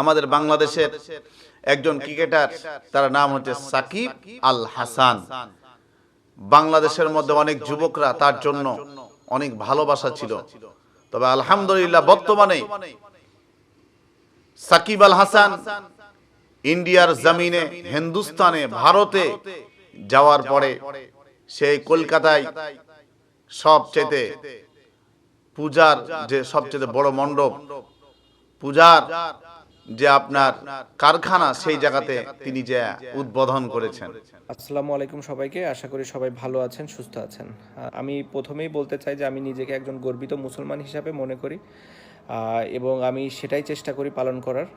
আমাদের বাংলাদেশের একজন ক্রিকেটার, তার নাম হচ্ছে সাকিব আল হাসান বাংলাদেশের মধ্যে অনেক যুবকরা তার জন্য অনেক ভালোবাসা ছিল। তবে আলহামদুলিল্লাহ বর্তমানে সাকিব আল হাসান ইন্ডিয়ার জমিনে হিন্দুস্তানে, ভারতে যাওয়ার পরে সেই কলকাতায় সবচেয়ে পূজার যে সবচেয়ে বড় মণ্ডপ, পূজার যে আপনার কারখানা সেই জায়গাতে তিনি যে উদ্বোধন করেছেন। আসসালামু আলাইকুম সবাইকে। আশা করি সবাই ভালো আছেন, সুস্থ আছেন। আমি প্রথমেই বলতে চাই যে আমি নিজেকে একজন গর্বিত মুসলমান হিসাবে মনে করি এবং আমি সেটাই চেষ্টা করি পালন করার।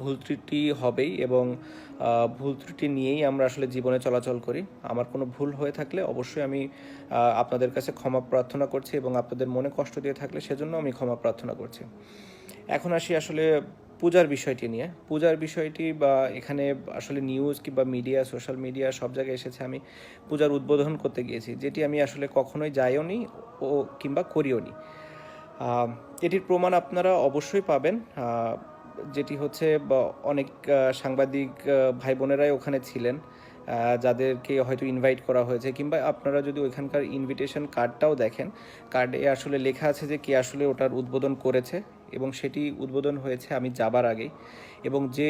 ভুল ত্রুটি হবেই এবং ভুল ত্রুটি নিয়েই আমরা আসলে জীবনে চলাচল করি। আমার কোনো ভুল হয়ে থাকলে অবশ্যই আমি আপনাদের কাছে ক্ষমা প্রার্থনা করছি এবং আপনাদের মনে কষ্ট দিয়ে থাকলে সেজন্য আমি ক্ষমা প্রার্থনা করছি। এখন আসি আসলে পূজার বিষয়টি নিয়ে। পূজার বিষয়টি বা এখানে আসলে নিউজ কিংবা মিডিয়া সোশ্যাল মিডিয়া সব জায়গায় এসেছে। আমি পূজার উদ্বোধন করতে গিয়েছি, যেটি আমি আসলে কখনোই যাইও নি ও কিংবা করিও নি। এটির প্রমাণ আপনারা অবশ্যই পাবেন। যেটি হচ্ছে অনেক সাংবাদিক ভাই বোনেরাই ওখানে ছিলেন। যাদেরকে হয়তো ইনভাইট করা হয়েছে, কিংবা আপনারা যদি ওইখানকার ইনভিটেশন কার্ডটাও দেখেন কার্ডে আসলে লেখা আছে যে কে আসলে ওটার উদ্বোধন করেছে, এবং সেটি উদ্বোধন হয়েছে আমি যাবার আগেই। এবং যে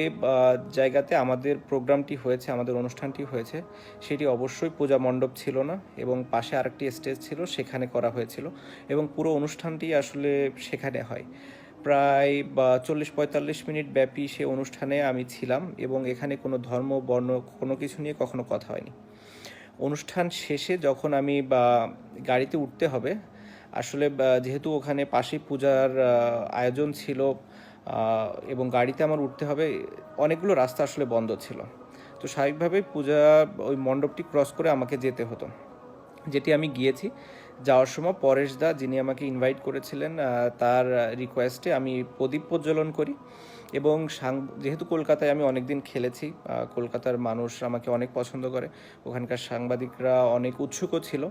জায়গাতে আমাদের প্রোগ্রামটি হয়েছে, আমাদের অনুষ্ঠানটি হয়েছে, সেটি অবশ্যই পূজা মণ্ডপ ছিল না, এবং পাশে আরেকটি স্টেজ ছিল, সেখানে করা হয়েছিল, এবং পুরো অনুষ্ঠানটি আসলে সেখানে হয়। প্রায় চল্লিশ পঁয়তাল্লিশ মিনিট ব্যাপী সে অনুষ্ঠানে আমি ছিলাম এবং এখানে কোনো ধর্ম, বর্ণ, কোনো কিছু নিয়ে কখনো কথা হয়নি। অনুষ্ঠান শেষে যখন আমি, বা গাড়িতে উঠতে হবে, আসলে যেহেতু ওখানে পাশেই পূজার আয়োজন ছিল এবং গাড়িতে আমার উঠতে হবে, অনেকগুলো রাস্তা আসলে বন্ধ ছিল। তো স্বাভাবিকভাবেই পূজা, ওই মণ্ডপটি ক্রস করে আমাকে যেতে হতো। যেটি আমি গিয়েছি যাওয়ার সময় পরেশ দা যিনি আমাকে ইনভাইট করেছিলেন তার রিকোয়েস্টে আমি প্রদীপ প্রজ্বলন করি এবং যেহেতু কলকাতায় আমি অনেকদিন খেলেছি কলকাতার মানুষ আমাকে অনেক পছন্দ করে, ওখানকার সাংবাদিকরা অনেক উৎসুকও ছিল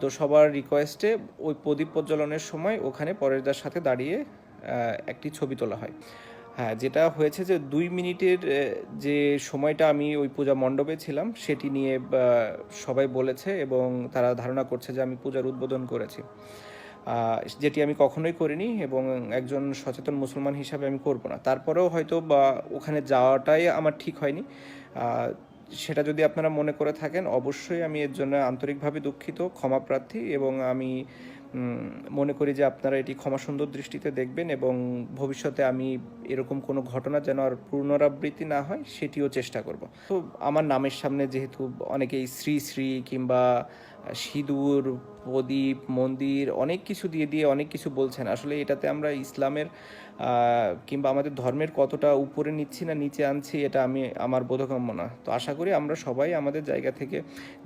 তো সবার রিকোয়েস্টে ওই প্রদীপ প্রজ্বলনের সময় ওখানে পরেশদার সাথে দাঁড়িয়ে একটি ছবি তোলা হয়। হ্যাঁ যেটা হয়েছে যে দুই মিনিটের যে সময়টা আমি ওই পূজা মণ্ডপে ছিলাম, সেটি নিয়ে সবাই বলেছে এবং তারা ধারণা করছে যে আমি পূজার উদ্বোধন করেছি। যেটি আমি কখনোই করিনি এবং একজন সচেতন মুসলমান হিসাবে আমি করব না। তারপরেও হয়তো বা ওখানে যাওয়াটাই আমার ঠিক হয়নি। সেটা যদি আপনারা মনে করে থাকেন, অবশ্যই আমি এর জন্য আন্তরিকভাবে দুঃখিত ক্ষমাপ্রার্থী এবং আমি মনে করি যে আপনারা এটি ক্ষমা সুন্দর দৃষ্টিতে দেখবেন এবং ভবিষ্যতে আমি এরকম কোনো ঘটনা যেন আর পুনরাবৃত্তি না হয়, সেটিও চেষ্টা করব। তো আমার নামের সামনে যেহেতু অনেকেই শ্রী শ্রী কিংবা সিঁদুর, প্রদীপ, মন্দির অনেক কিছু দিয়ে দিয়ে অনেক কিছু বলছেন। আসলে এটাতে আমরা ইসলামের কিংবা আমাদের ধর্মের কতটা উপরে নিচ্ছি না নিচে আনছি, এটা আমি, আমার বোধগম্য না। তো আশা করি আমরা সবাই আমাদের জায়গা থেকে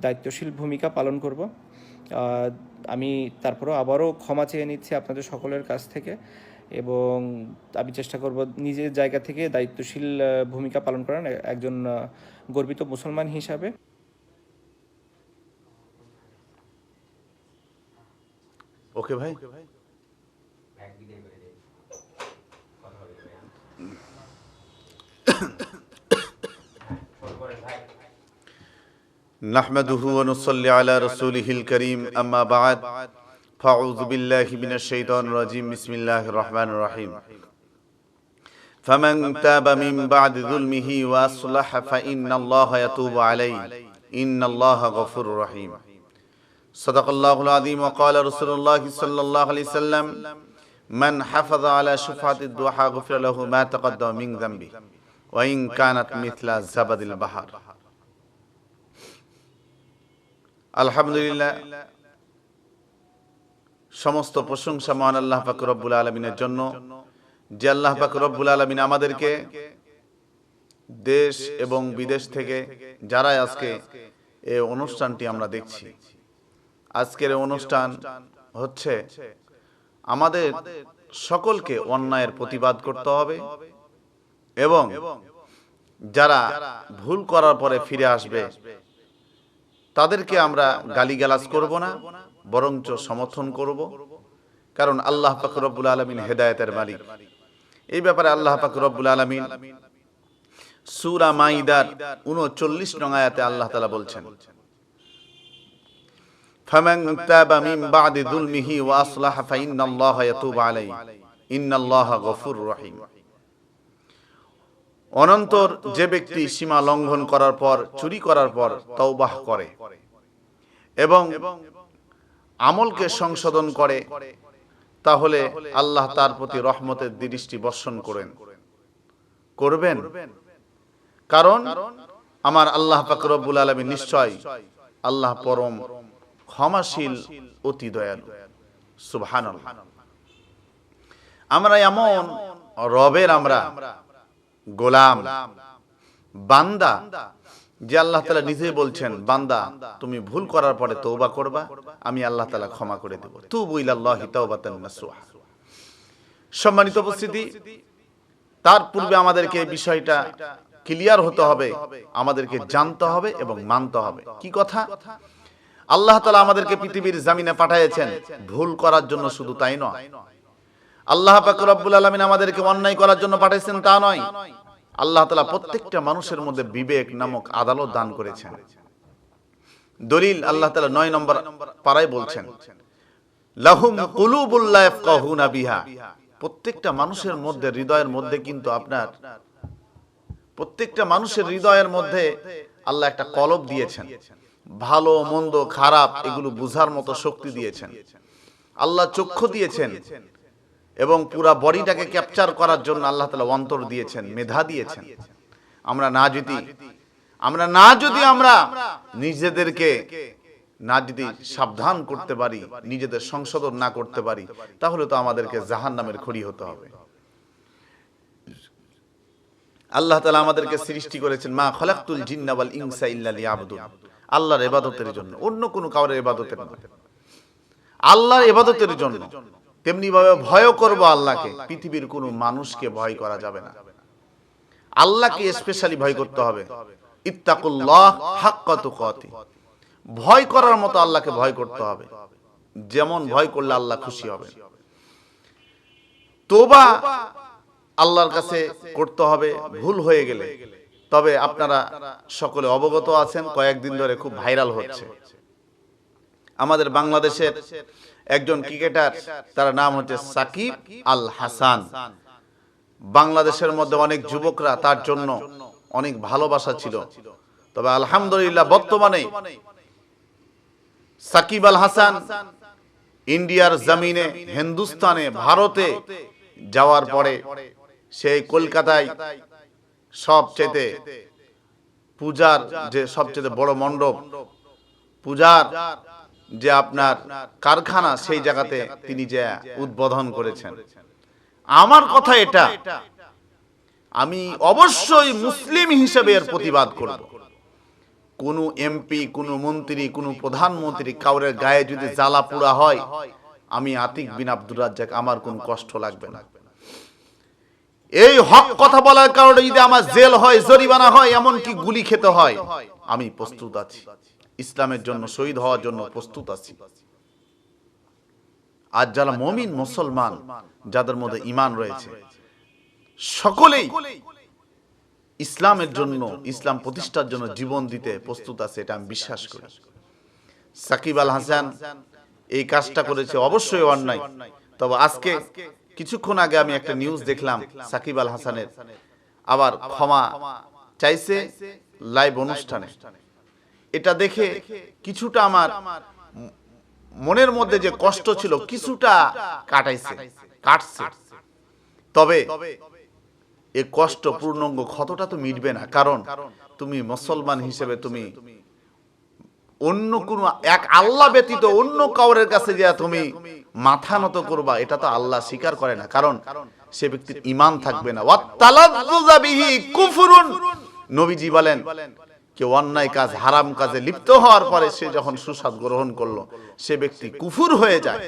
দায়িত্বশীল ভূমিকা পালন করব। আমি তারপরেও আবারও ক্ষমা চেয়ে নিচ্ছি আপনাদের সকলের কাছ থেকে এবং আমি চেষ্টা করব নিজের জায়গা থেকে দায়িত্বশীল ভূমিকা পালন করার একজন গর্বিত মুসলমান হিসাবে। ওকে ভাই। نحمده ونصلي على رسوله الكريم أما بعد فأعوذ بالله من الشيطان الرجيم. بسم الله الرحمن الرحيم. فمن تاب من بعد ظلمه وأصلح فإن الله يتوب عليه. إن الله غفور رحيم. صدق الله العظيم. وقال رسول الله صلى الله عليه وسلم من حفظ على شفعة الضحى غفر له ما تقدم من ذنبه وإن كانت مثل زبد البحر. আলহামদুলিল্লাহ। সমস্ত প্রশংসা মহান আল্লাহ পাক রব্বুল আলমিনের জন্য যে আল্লাহ পাক রব্বুল আলমিন আমাদেরকে দেশ এবং বিদেশ থেকে যারা আজকে এই অনুষ্ঠানটি আমরা দেখছি, আজকের অনুষ্ঠান হচ্ছে আমাদের সকলকে অন্যায়ের প্রতিবাদ করতে হবে এবং যারা ভুল করার পরে ফিরে আসবে তাদেরকে আমরা গালিগালাজ করব না বরঞ্চ সমর্থন করব। কারণ আল্লাহ রব্বুল আলমিন হেদায়তের মালিক। এই ব্যাপারে আল্লাহ রব্বুল আলামিন সূরা মাইদার 39 নং আয়াতে আল্লাহ তালা বলছেন ফামান তাবা মিন বাদি যুলমিহি ওয়া আসলাহা ফাইন্নাল্লাহা ইয়াতুবু আলাইহি। ইন্নাল্লাহা গফুরুর রহিম। অনন্তর যে ব্যক্তি সীমা লঙ্ঘন করার পর, চুরি করার পর তওবাহ করে এবং আমলকে সংশোধন করে, তাহলে আল্লাহ তার প্রতি রহমতের দৃষ্টি বর্ষণ করেন। করবেন? কারণ আমার আল্লাহ পাক রব্বুল আলামিন নিশ্চয় আল্লাহ পরম ক্ষমাশীল, অতি দয়ালু। সুবহানাল্লাহ। আমরা এমন রবের আমরা গোলাম, বান্দা, যে আল্লাহ তালা নিজেই বলছেন, বান্দা, তুমি ভুল করার পরে তৌবা করবা, আমি আল্লাহ তালা ক্ষমা করে দেব। তুবু ইলাল্লাহি তাওবাতান সম্মানিত উপস্থিতি, তার পূর্বে আমাদেরকে বিষয়টা ক্লিয়ার হতে হবে, আমাদেরকে জানতে হবে এবং মানতে হবে। কি কথা? আল্লাহ তালা আমাদেরকে পৃথিবীর জামিনে পাঠিয়েছেন, ভুল করার জন্য শুধু তাই নয়। আল্লাহ রব্বুল আলামিন আমাদেরকে অন্যায় করার জন্য পাঠিয়েছেন তা নয়। আল্লাহ তালা প্রত্যেকটা মানুষের মধ্যে বিবেক নামক আদালত দান করেছেন। দলিল আল্লাহ তালা নয় নম্বর পাড়ায় বলছেন প্রত্যেকটা মানুষের মধ্যে, হৃদয়ের মধ্যে কিন্তু আপনার, প্রত্যেকটা মানুষের হৃদয়ের মধ্যে আল্লাহ একটা কলব দিয়েছেন। ভালো, মন্দ, খারাপ, এগুলো বুঝার মতো শক্তি দিয়েছেন। আল্লাহ চক্ষু দিয়েছেন। এবং পুরা বডিটাকে ক্যাপচার করার জন্য আল্লাহ তালা অন্তর দিয়েছেন, মেধা দিয়েছেন। আমরা না যদি, আমরা না যদি আমরা নিজেদেরকে না যদি সাবধান করতে পারি, নিজেদের সংশোধন না করতে পারি, তাহলে তো আমাদেরকে জাহান নামের খড়ি হতে হবে। আল্লাহ তালা আমাদেরকে সৃষ্টি করেছেন, মা খলাকুল জিন্নাওয়াল ইনসা ইল্লা লিয়াবুদুন। আল্লাহর ইবাদতের জন্য, অন্য কোনো কাউরের ইবাদতের নয়। আল্লাহর ইবাদতের জন্য। তেমনি ভাবে ভয় করব আল্লাহকে। পৃথিবীর কোনো মানুষকে ভয় করা যাবে না। আল্লাহকে স্পেশালি ভয় করতে হবে। ভয় করার মতো আল্লাহকে ভয় করতে হবে। যেমন ভয় করলে আল্লাহ খুশি হবে তোবা আল্লাহর কাছে করতে হবে, ভুল হয়ে গেলে। তবে আপনারা সকলে অবগত আছেন, কয়েকদিন ধরে খুব ভাইরাল হচ্ছে। আমাদের বাংলাদেশের একজন ক্রিকেটার তার নাম হচ্ছে সাকিব আল হাসান বাংলাদেশের মধ্যে অনেক যুবকরা তার জন্য অনেক ভালোবাসা ছিল। তবে আলহামদুলিল্লাহ বর্তমানে সাকিব আল হাসান ইন্ডিয়ার জমিনে হিন্দুস্তানে ভারতে যাওয়ার পরে সেই কলকাতায় সবচেয়ে পূজার যে সবচেয়ে বড় মণ্ডপ পূজার যে আপনার কারখানা সেই জায়গাতে তিনি যে উদ্বোধন করেছেন। আমার কথা এটা, আমি অবশ্যই মুসলিম হিসেবে এর প্রতিবাদ করব। কোন এমপি, কোন মন্ত্রী, কোন প্রধানমন্ত্রী কাউরের গায়ে যদি জ্বালা পোড়া হয়, আমি আতিক বিন আব্দুর রাজ্জাক, আমার কোন কষ্ট লাগবে না। এই হক কথা বলার কারণে যদি আমার জেল হয়, জরিমানা হয়, এমনকি গুলি খেতে হয়, আমি প্রস্তুত আছি। ইসলামের জন্য, শহীদ হওয়ার জন্য প্রস্তুত আছি। আজ যারা মমিন মুসলমান, যাদের মধ্যে ইমান রয়েছে, সকলেই ইসলামের জন্য, ইসলাম প্রতিষ্ঠার জন্য জীবন দিতে প্রস্তুত আছে, এটা আমি বিশ্বাস করি। সাকিব আল হাসান এই কাজটা করেছে অবশ্যই অন্যায়। তবে আজকে কিছুক্ষণ আগে আমি একটা নিউজ দেখলাম সাকিব আল হাসানের। আবার ক্ষমা চাইছে লাইভ অনুষ্ঠানে। এটা দেখে কিছুটা আমার মনের মধ্যে যে কষ্ট ছিল কিছুটা কাটাইছে, কাটছে। তবে এ কষ্ট পূর্ণাঙ্গ ক্ষতটা তো মিটবে না, কারণ তুমি মুসলমান হিসেবে তুমি অন্য কোন এক আল্লাহ ব্যতীত অন্য কাউরের কাছে যে তুমি মাথা নত করবা, এটা তো আল্লাহ স্বীকার করে না, কারণ সে ব্যক্তির ইমান থাকবে না। নবীজি বলেন কেউ অন্যায় কাজ, হারাম কাজে লিপ্ত হওয়ার পরে সে যখন সুস্বাদ গ্রহণ করল, সে ব্যক্তি কুফুর হয়ে যায়।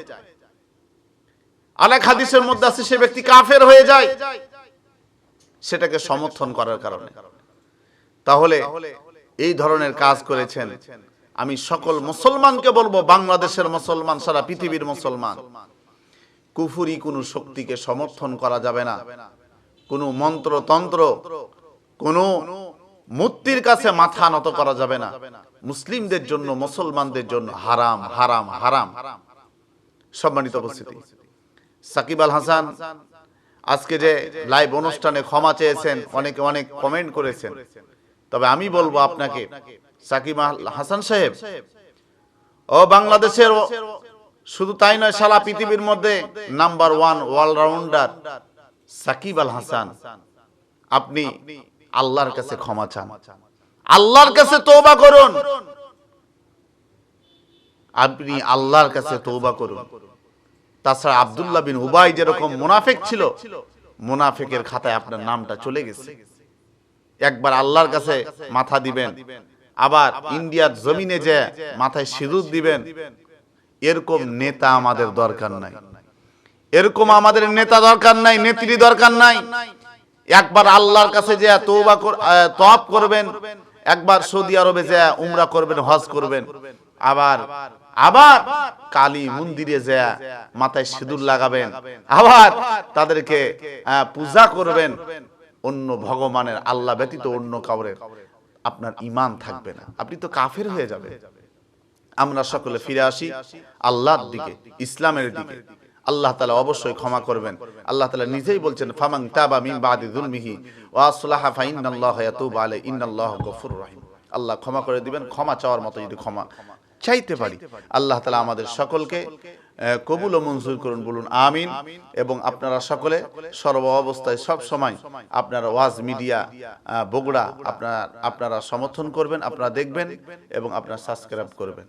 আলেক হাদিসের মধ্যে আছে, সে ব্যক্তি কাফের হয়ে যায়। সেটাকে সমর্থন করার কারণে। তাহলে এই ধরনের কাজ করেছেন। আমি সকল মুসলমানকে বলব, বাংলাদেশের মুসলমান, সারা পৃথিবীর মুসলমান, কুফুরি কোনো শক্তিকে সমর্থন করা যাবে না। কোনো মন্ত্রতন্ত্র, কোনো মূর্তির কাছে মাথা নত করা যাবে না। মুসলিমদের জন্য, মুসলমানদের জন্য হারাম হারাম হারাম। সম্মানিত উপস্থিতি। সাকিব আল হাসান আজকে যে লাইভ অনুষ্ঠানে ক্ষমা চেয়েছেন, অনেকে অনেক কমেন্ট করেছেন। তবে আমি বলব আপনাকে, সাকিব আল হাসান সাহেব, ও বাংলাদেশের শুধু তাই নয়, সারা পৃথিবীর মধ্যে number one allrounder Shakib Al Hasan. আপনি আল্লাহর কাছে ক্ষমা চান। আল্লাহর কাছে তৌবা করুন। আপনি আল্লাহর কাছে তৌবা করুন। তাছাড়া আব্দুল্লাহ বিন উবাই যেরকম মুনাফেক ছিল মুনাফেকের খাতায় আপনার নামটা চলে গেছে। একবার আল্লাহর কাছে মাথা দিবেন। আবার ইন্ডিয়ার জমিনে যে মাথায় সিঁদুর দিবেন এরকম নেতা আমাদের দরকার নাই। এরকম আমাদের নেতা দরকার নাই নেত্রী দরকার নাই। একবার আল্লাহর কাছে যে আহ, তওয়াব করবেন একবার সৌদি আরবে যে উমরা করবেন হজ করবেন আবার আবার কালী মন্দিরে যে মাথায় সিঁদুর লাগাবেন আবার তাদেরকে পূজা করবেন অন্য ভগবানের আল্লাহ ব্যতীত অন্য কাউরে আপনার ইমান থাকবে না। আপনি তো কাফের হয়ে যাবেন। আমরা সকলে ফিরে আসি আল্লাহর দিকে ইসলামের দিকে। আল্লাহ তালা অবশ্যই ক্ষমা করবেন। আল্লাহ তালা নিজেই বলছেন ফামাং তাবা মিন বাদি যুলমিহি, ওয়া আসলাহা ফা ইন্নাল্লাহা ইয়াতুবু আলাইহি, ইন্নাল্লাহু গফুরুর রহিম। আল্লাহ ক্ষমা করে দিবেন, ক্ষমা চাওয়ার মতো যদি ক্ষমা চাইতে পারি। আল্লাহ তালা আমাদের সকলকে কবুল ও মঞ্জুর করুন, বলুন আমিন। এবং আপনারা সকলে সর্ব অবস্থায় সব সময় আপনারা ওয়াজ মিডিয়া বগুড়া আপনারা আপনারা সমর্থন করবেন, আপনারা দেখবেন এবং আপনারা সাবস্ক্রাইব করবেন।